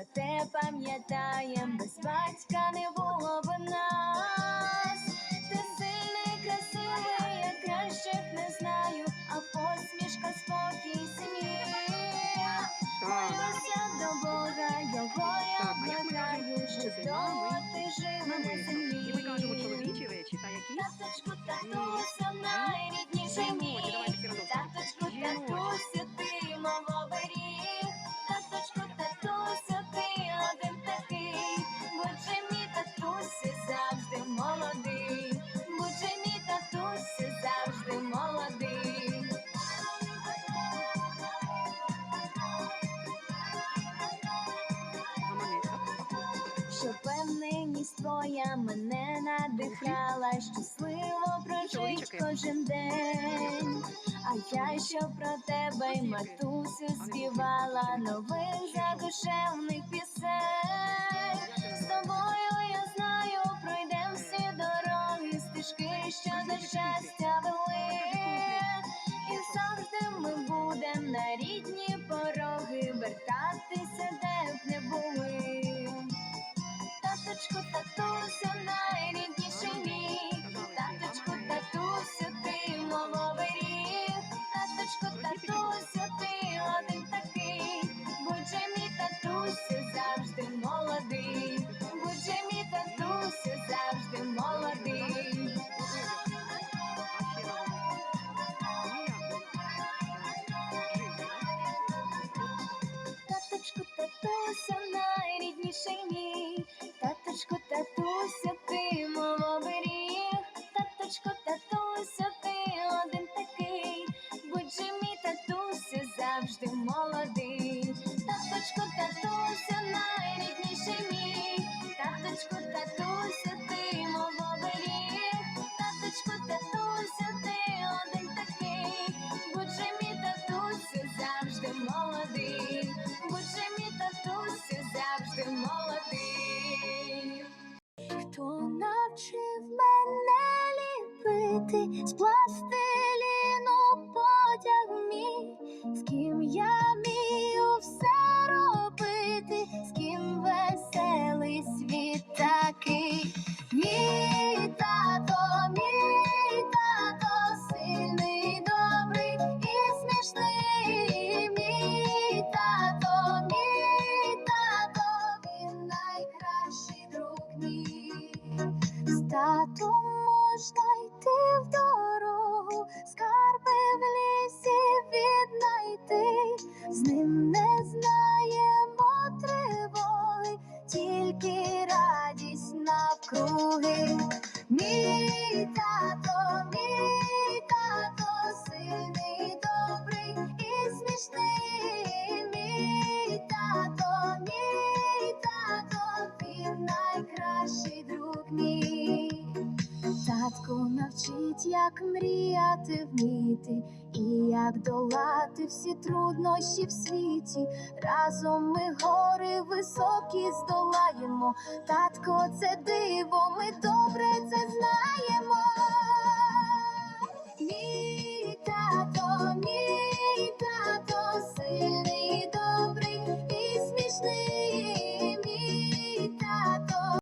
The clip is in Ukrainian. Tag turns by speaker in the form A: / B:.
A: Проте пам'ятаєм, без батька не було б нас. Присутність твоя мене надихала, щасливо прожить кожен день. А я що про тебе й матусю співала нових задушевних пісень. ти молодий, таточко, татуся, найрідніший мій, таточко, татуся, ти мого беріг, таточко, татуся, ти один такий, будь же мій татуся, завжди молодий, будь же мій татуся, завжди молодий. Хто навчив мене ліпити з пластику? Тату можна йти в дорогу, скарби в лісі віднайти, з ним не знаємо тривоги, тільки радість навкруги. Спочатку навчить, як мріяти вміти, і як долати всі труднощі в світі. Разом ми гори високі здолаємо, татко це дивно.